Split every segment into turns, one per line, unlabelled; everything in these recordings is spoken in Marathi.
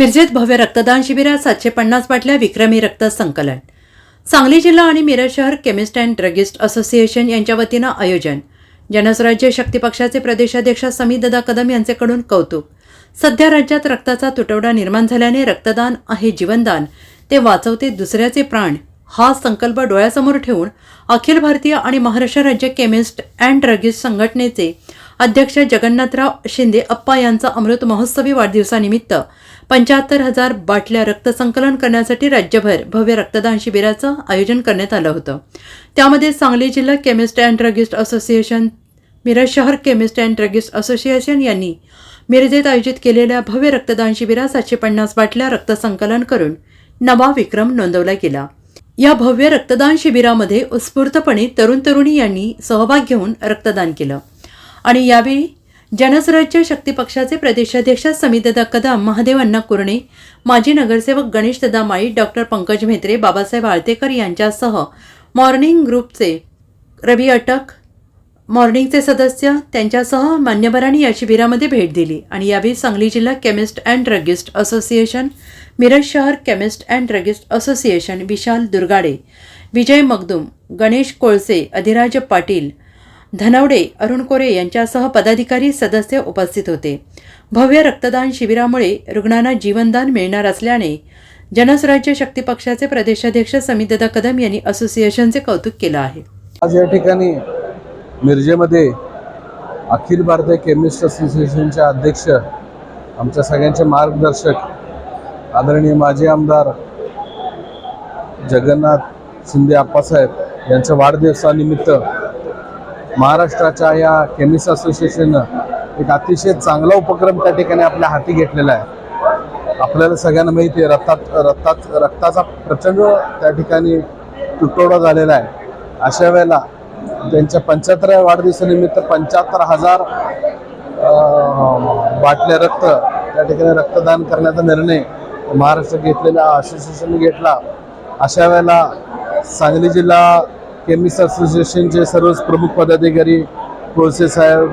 मिरजेत भव्य रक्तदान शिबिरात सातशे पन्नास बाटल्या विक्रमी रक्त संकलन. सांगली जिल्हा आणि मिरज शहर केमिस्ट अँड ड्रगिस्ट असोसिएशन यांच्या वतीनं आयोजन. जनस्वराज्य शक्ती पक्षाचे प्रदेशाध्यक्ष समीददा कदम यांचेकडून कौतुक. सध्या राज्यात रक्ताचा तुटवडा निर्माण झाल्याने रक्तदान आहे जीवनदान. ते वाचवते दुसऱ्याचे प्राण. हा संकल्प डोळ्यासमोर ठेवून अखिल भारतीय आणि महाराष्ट्र राज्य केमिस्ट अँड ड्रगिस्ट संघटनेचे अध्यक्ष जगन्नाथराव शिंदे अप्पा यांचा अमृत महोत्सवी वाढदिवसानिमित्त. पंच्याहत्तर हजार बाटल्या रक्तसंकलन करण्यासाठी राज्यभर भव्य रक्तदान शिबिराचं आयोजन करण्यात आलं होतं. त्यामध्ये सांगली जिल्हा chemist and druggist association Miraj शहर केमिस्ट अँड ड्रगिस्ट असोसिएशन यांनी मिरजेत आयोजित केलेल्या भव्य रक्तदान शिबिरात सातशे पन्नास बाटल्या रक्तसंकलन करून नवा विक्रम नोंदवला गेला. या भव्य रक्तदान शिबिरामध्ये उत्स्फूर्तपणे तरुण तरुणी यांनी सहभाग घेऊन रक्तदान केलं. आणि यावेळी जनस्वराज्य शक्ती पक्षाचे प्रदेशाध्यक्ष समितदा कदम महादेव अण्णा कुरणे माजी नगरसेवक गणेशदा माळी डॉक्टर पंकज म्हेत्रे बाबासाहेब आळतेकर यांच्यासह मॉर्निंग ग्रुपचे रवी अटक मॉर्निंगचे सदस्य त्यांच्यासह मान्यवरांनी या शिबिरामध्ये भेट दिली. आणि यावेळी सांगली जिल्हा chemist and druggist association Miraj शहर chemist and druggist association Vishal Durgade Vijay Magdum Ganesh Kolse Adhiraj Patil Dhanawade Arun Kore यांच्यासह पदाधिकारी सदस्य उपस्थित होते. भव्य रक्तदान शिबिरामुळे रुग्णांना जीवनदान मिळणार असल्याने जनस्वराज्य शक्ती पक्षाचे प्रदेशाध्यक्ष समितदा कदम यांनी असोसिएशनचे कौतुक केलं आहे.
आज या ठिकाणी मिरजेमध्ये अखिल भारतीय केमिस्ट असोसिएशनचे अध्यक्ष आमच्या सगळ्यांचे मार्गदर्शक आदरणीय माजी आमदार जगन्नाथ शिंदे आप्पासाहेब यांच्या वाढदिवसानिमित्त महाराष्ट्राच्या या केमिस्ट असोसिएशननं एक अतिशय चांगला उपक्रम त्या ठिकाणी आपल्या हाती घेतलेला आहे. आपल्याला सगळ्यांना माहिती आहे रक्तात रक्तात रक्ताचा प्रचंड त्या ठिकाणी तुटवडा झालेला आहे. अशा वेळेला त्यांच्या पंच्याहत्तराव्या वाढदिवसानिमित्त पंच्याहत्तर हजार बाटले बाटल्या रक्त त्या ठिकाणी रक्तदान करण्याचा निर्णय महाराष्ट्र घेतलेला असोसिएशनने घेतला. अशा वेळेला सांगली जिल्हा केमिस्ट असोसिएशनचे सर्वच प्रमुख पदाधिकारी कोळसे साहेब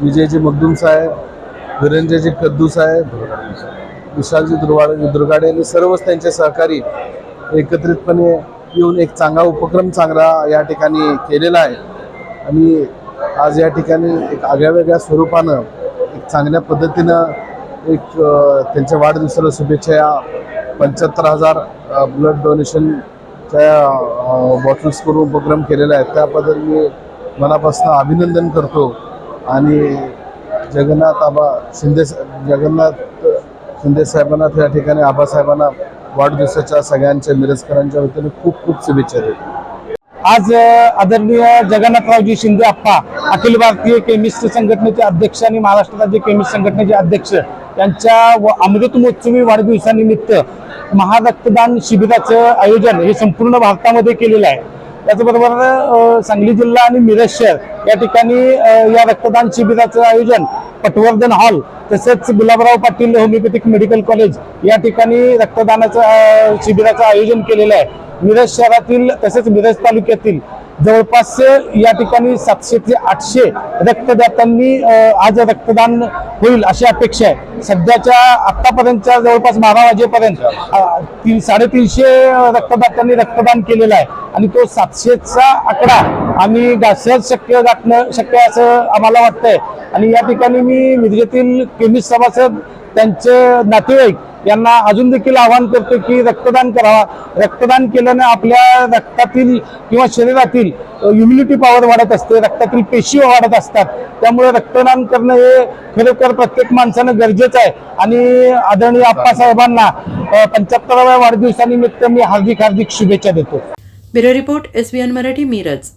विजयजी मगदूम साहेब वीरेंद्रजी कद्दू साहेब विशालजी दुर्वाड दुर्गाडे आणि सर्वच त्यांचे सहकारी एकत्रितपणे येऊन एक चांगला उपक्रम चांगला या ठिकाणी केलेला आहे. आणि आज या ठिकाणी एक आगळ्या वेगळ्या स्वरूपानं एक चांगल्या पद्धतीनं एक त्यांच्या वाढदिवसाला शुभेच्छा या पंच्याहत्तर हजार ब्लड डोनेशन त्या बॉटल्स करून उपक्रम केलेला आहे. त्याबद्दल मी मनापासून अभिनंदन करतो. आणि जगन्नाथ आबा शिंदे जगन्नाथ शिंदे साहेबांना त्या ठिकाणी आबासाहेबांना वाढदिवसाच्या सगळ्यांच्या मिरजकरांच्या वतीने खूप खूप शुभेच्छा देतो.
आज आदरणीय जगन्नाथरावजी शिंदे आप्पा अखिल भारतीय केमिस्ट संघटनेचे अध्यक्ष आणि महाराष्ट्र राज्य केमिस्ट संघटनेचे अध्यक्ष यांच्या व- अमृत महोत्सवी वाढदिवसानिमित्त महारक्तदान शिबिराचं आयोजन हे संपूर्ण भारतामध्ये केलेलं आहे. त्याचबरोबर सांगली जिल्हा आणि मिरज शहर या ठिकाणी या रक्तदान शिबिराचं आयोजन पटवर्धन हॉल तसेच Gulabrao Patil homeopathic medical college या ठिकाणी रक्तदानाचं शिबिराचं आयोजन केलेलं आहे. मिरज शहरातील तसेच मिरज तालुक्यातील जवळपास या ठिकाणी सातशे ते आठशे रक्तदात्यांनी आज रक्तदान होईल अशी अपेक्षा आहे. सध्याच्या आतापर्यंतच्या जवळपास बारा वाजेपर्यंत तीन साडेतीनशे रक्तदात्यांनी रक्तदान केलेलं आहे. आणि तो सातशेचा आकडा आम्ही सहज शक्य गाठणं शक्य असं आम्हाला वाटतंय. आणि या ठिकाणी मी मिरजेतील केमिस्ट सभासद त्यांचे नातेवाईक यांना अजून देखील आवाहन करतो की रक्तदान करावा रक्तदान केल्याने आपल्या रक्तातील किंवा शरीरातील इम्युनिटी पॉवर वाढत असते रक्तातील पेशी वाढत असतात. त्यामुळे रक्तदान करणं हे खरोखर प्रत्येक माणसानं गरजेचं आहे. आणि आदरणीय आप्पासाहेबांना पंच्याहत्तराव्या वाढदिवसानिमित्त मी हार्दिक हार्दिक शुभेच्छा देतो.
Bureau report S Marathi Miraj.